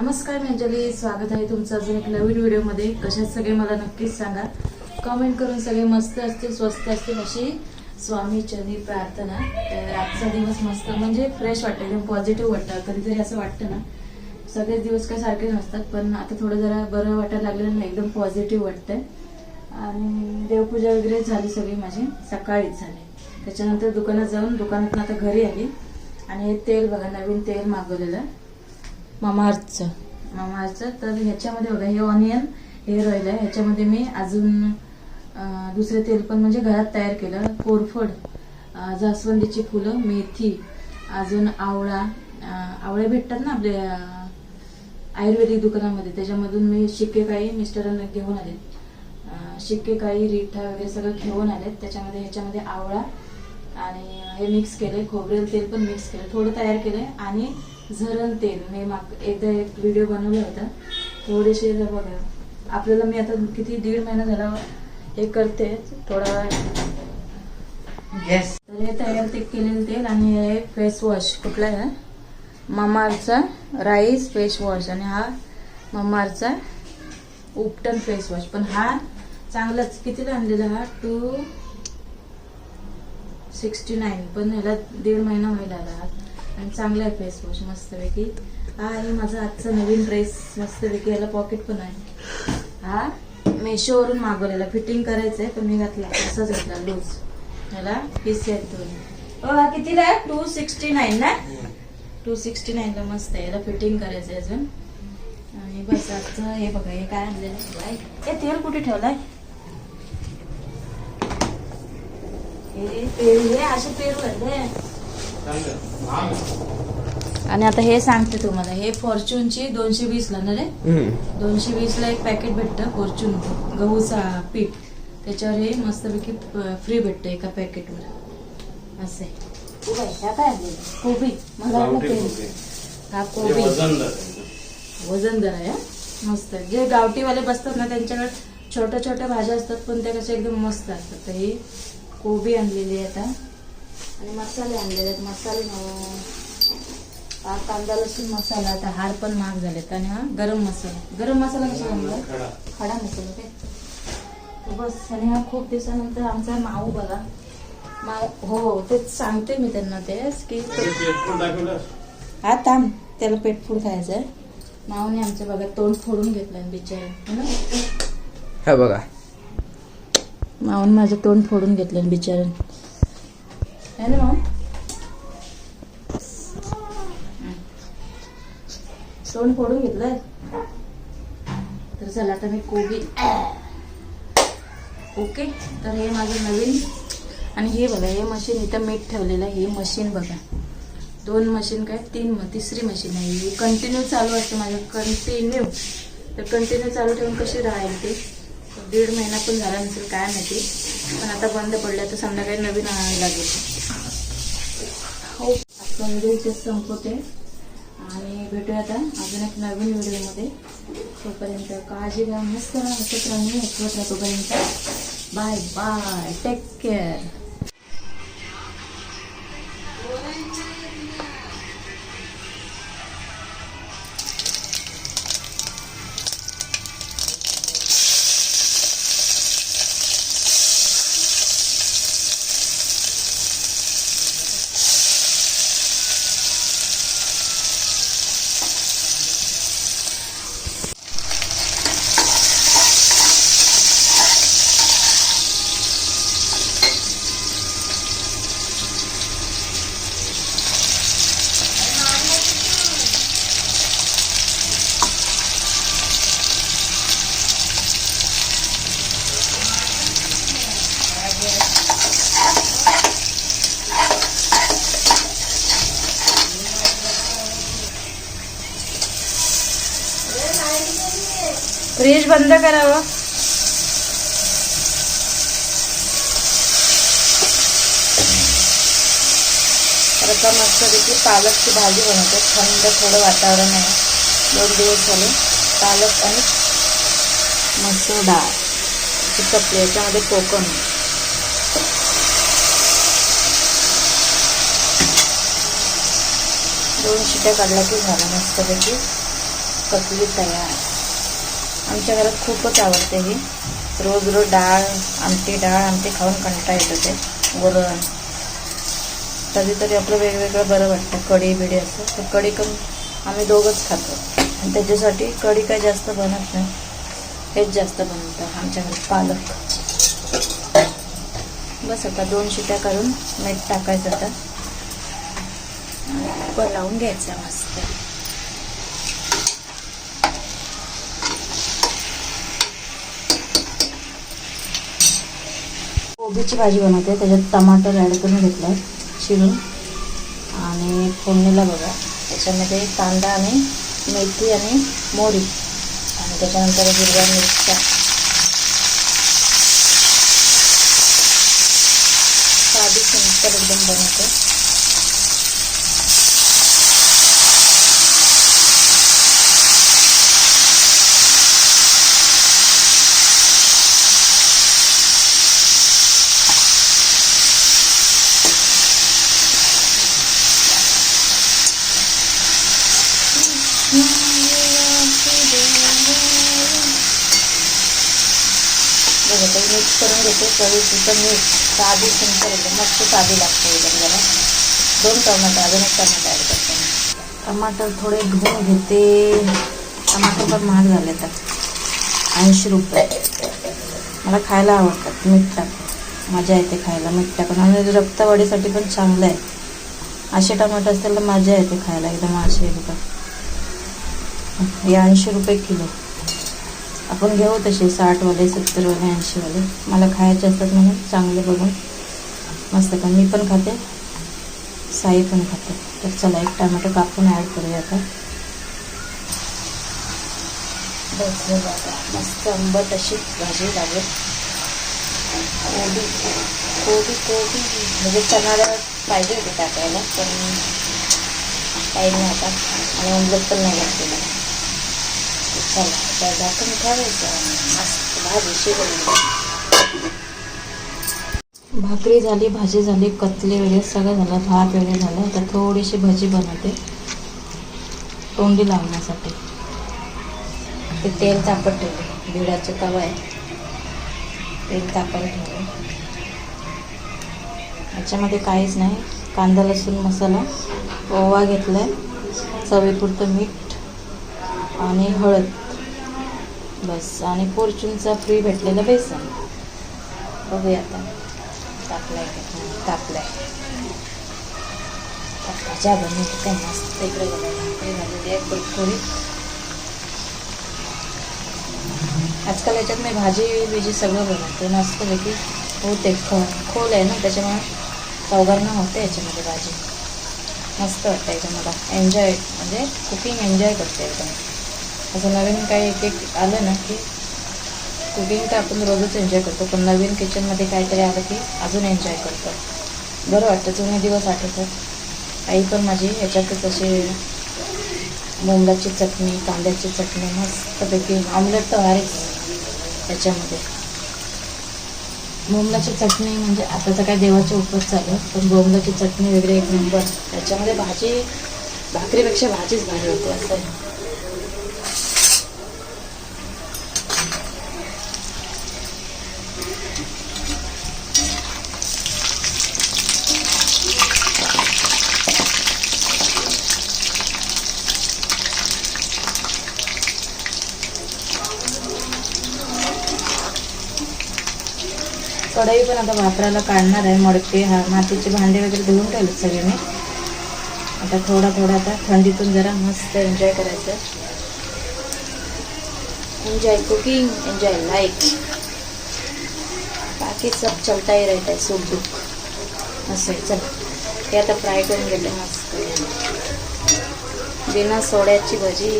नमस्कार मी अंजली स्वागत आहे तुमचं अजून एक नवीन व्हिडिओमध्ये. कशात सगळे मला नक्कीच सांगा. कमेंट करून सगळे मस्त असतील स्वस्त असतील अशी स्वामी प्रार्थना. तर आजचा दिवस मस्त म्हणजे फ्रेश वाटतं एकदम पॉझिटिव्ह वाटतं. कधीतरी असं वाटतं ना. सगळेच दिवस काय सारखे नसतात पण आता थोडं जरा बरं वाटायला लागलं ना एकदम पॉझिटिव्ह वाटतंय. आणि देवपूजा वगैरे झाली सगळी माझी सकाळीच झाली. त्याच्यानंतर दुकानात जाऊन दुकानातून आता घरी आली. आणि हे तेल बघा नवीन तेल मागवलेलं. मामाअर्थचं. मामाअर्थचं. तर ह्याच्यामध्ये बघा हे ऑनियन हेअर ऑइल आहे. ह्याच्यामध्ये मी अजून दुसरे तेल पण म्हणजे घरात तयार केलं. कोरफड जास्वंदीची फुलं मेथी अजून आवळा आवळे भेटतात ना आपल्या आयुर्वेदिक दुकानामध्ये. त्याच्यामधून मी शिक्केकाई मिस्टरांना घेऊन आले. शिक्के काही रिठा वगैरे सगळं घेऊन आले. त्याच्यामध्ये ह्याच्यामध्ये आवळा आणि हे मिक्स केले खोबरेल तेल पण मिक्स केलं थोडं तयार केलंय. आणि झरण तेल. मी माग एकदा एक व्हिडिओ बनवला होता. थोडेसे बघा. आपल्याला मी आता किती दीड महिना झाला हे करते. थोडा येस तर हे तयार ते केलेलं तेल आणि हे फेस वॉश कुठला आहे? ममारचा राईस फेस वॉश आणि हा ममारचा उपटन फेस वॉश पण हा चांगलाच. कितीला आणलेला हा? टू सिक्स्टी नाईन पण ह्याला दीड महिना होईल आला हा आणि चांगला आहे फेस वॉश मस्तपैकी. हा आहे माझा आजचा नवीन ड्रेस मस्तपैकी याला पॉकेट पण आहे. हा मेशोवरून मागवलेला फिटिंग करायचं आहे पण मी घातला असाच घेतला लूज ह्याला पीस आहेत दोन हो हा कितीला आहे? टू सिक्स्टी नाईन ना? टू सिक्स्टी नाईनला मस्त आहे याला फिटिंग करायचं आहे अजून. आणि बस आजचं हे बघा हे काय आणलेलं हे तेल कुठे ठेवलाय? हे पेरू हे असे पेरू आहे आणि आता हे सांगते तुम्हाला. हे फॉर्च्यूनची दोनशे वीस ला ना रे? दोनशे वीस ला एक पॅकेट भेटतं फॉर्च्यून. गहूचा पीठ. त्याच्यावर हे मस्तपैकी फ्री भेटतं एका पॅकेटवर. असे? कोबी. मला. हा कोबी. वजनदार आहे हा. मस्त. जे गावठीवाले बसतात ना त्यांच्याकडे छोट्या छोट्या भाज्या असतात पण त्या कशा एकदम मस्त असतात. तर ही कोबी आणलेली आहे आता. आणि मसाले आणलेले आहेत. मसाले हा कांदा लसूण मसाला आता हार पण महाग झालेत. आणि हा गरम मसाला. गरम मसाला कसा आणला खडा. मसाला काय? तर बस आणि हा खूप दिवसानंतर आमचा माऊ बघा. माऊ हो तेच सांगते मी त्यांना तेच की हा थांब. त्याला पेट फूड खायचं आहे माऊने आमच्या बघा तोंड फोडून घेतलं बिचारे. है ना? हा बघा. माऊन माझं तोंड फोडून घेतलं बिचारे. है ना तोंड फोडून घेतलंय. तर चला आता मी कोबी. ओके तर हे माझं नवीन. आणि हे बघा हे मशीन इथं मीठ ठेवलेलं आहे. हे मशीन बघा. दोन मशीन काय? तीन तिसरी मशीन आहे. हे कंटिन्यू चालू असतं माझं. कंटिन्यू तर कंटिन्यू चालू ठेवून कशी राहील ते? दीड महिना पण झाला नसेल काय माहिती. पण आता बंद पडलं तर संध्याकाळी नवीन आणायला लागेल. हो आपण व्हिडिओ संपवते आणि भेटूया आता अजून एक नवीन व्हिडिओमध्ये. तोपर्यंत काळजी घ्या मस्त राहा हसत राहून ऐकवत राहा तोपर्यंत. बाय बाय टेक केअर बंद करावं. तर आता मस्तपैकी पालकची भाजी बनवते. थंड थोडं वातावरण आहे. दोन दिवस झाले. पालक आणि मसूर डाळ. चपली याच्यामध्ये कोकम. दोन शिट्या काढल्या की झालं. मस्तपैकी कटली तयार. आमच्या घरात खूपच आवडते ही. रोज रोज डाळ आमटी डाळ आमटी खाऊन कंटा येतो ते. वरण. कधीतरी आपलं वेगवेगळं बरं वाटतं कढी बिडी असं. तर कढी करून आम्ही दोघंच खातो. आणि त्याच्यासाठी कढी काय जास्त बनत नाही. हेच जास्त बनवतं आमच्या घरात पालक. बस आता दोन शिट्या करून मीठ टाकायचं आता. लावून घ्यायचं मस्त. कोबीची भाजी बनवते. त्याच्यात टमाटर ॲड करून घेतलं चिरून. आणि फोडणीला बघा त्याच्यामध्ये कांदा आणि मेथी आणि मोहरी. आणि त्याच्यानंतर हिरव्या मिरच्या. साधी सिंपल एकदम बनवते. बघा मिक्स करून घेते. चवीपुरतं मीठ साधी सिंपल एकदम मस्त साधी लागते एकदम. जरा दोन टमाटर अजून एक टमाटर ॲड करते टमाटर थोडे धुवून घेते. टमाटर पण महाग झाले तर. ऐंशी रुपये. मला खायला आवडतात मीठ टाकून मजा येते खायला मीठ टाकून आणि रक्तवाढीसाठी पण चांगलं आहे. असे टमाटर असतील तर मजा येते खायला एकदम असे बघा. हे ऐंशी रुपये किलो. आपण घेऊ तसे साठवाले सत्तरवाले ऐंशीवाले. मला खायचे असतात म्हणून चांगले बघून मस्त का मी पण खाते साई पण खाते. तर चला एक टमॅटो कापून ॲड करूया आता. बस मस्त आंबट अशी भाजी लागेल. कोबी कोबी कोबी. म्हणजे चणा पाहिजे होते टाकायला पण काही नाही आता. आणि आंबट पण नाही लागते. चला. त्या झाकण ठेवायचं मस्त भाजी शिजवली भाकरी झाली भाजी झाली कतले वगैरे सगळं झालं भात वगैरे झालं. तर थोडीशी भजी बनवते. तोंडी लावण्यासाठी. ते तेल तापत ठेवले बिडाचं तवा आहे. तेल तापत ठेवलं याच्यामध्ये काहीच नाही. कांदा लसूण मसाला ओवा घेतला आहे चवीपुरतं मीठ आणि हळद. बस. आणि फॉर्च्यूनचा फ्री भेटलेला बेसन बघूया आता. तापलाय का? टाकलाय भाज्या बनवते काय मस्त इकडे बघा भाकरी झालेली आहे थोडी आजकाल याच्यात मी भाजी बिजी सगळं बनवते. मस्त पैकी होते. ख खोल आहे ना त्याच्यामुळे चौघांना होते याच्यामध्ये भाजी. मस्त वाटतं एकदम मला एन्जॉय म्हणजे कुकिंग एन्जॉय करते एकदम. असं नवीन काही एक एक आलं ना की कुकिंग तर आपण रोजच एन्जॉय करतो पण नवीन किचनमध्ये काहीतरी आलं की अजून एन्जॉय करतो. बरं वाटतं जुने दिवस आठवतात. आई पण माझी ह्याच्यातच असे बोंबलाची चटणी कांद्याची चटणी मस्तपैकी ऑमलेट तर भारीच त्याच्यामध्ये बोंबलाची चटणी म्हणजे आता तर काय देवाचे उपवास चालू पण बोंबलाची चटणी वगैरे एक नंबर त्याच्यामध्ये भाजी भाकरीपेक्षा भाजीच भारी होते असं कढई पण आता वापरायला काढणार आहे. मडके हा मातीचे भांडे वगैरे धुवून ठेवले सगळे मी आता थोडा थोडा आता थंडीतून जरा मस्त एन्जॉय करायचं. एन्जॉय कुकिंग एन्जॉय लाईफ बाकी सब चलता ही राहत आहे सुख दुःख. असं आहे चल. हे आता फ्राय करून घेतलं मस्त. बिना सोड्याची भजी.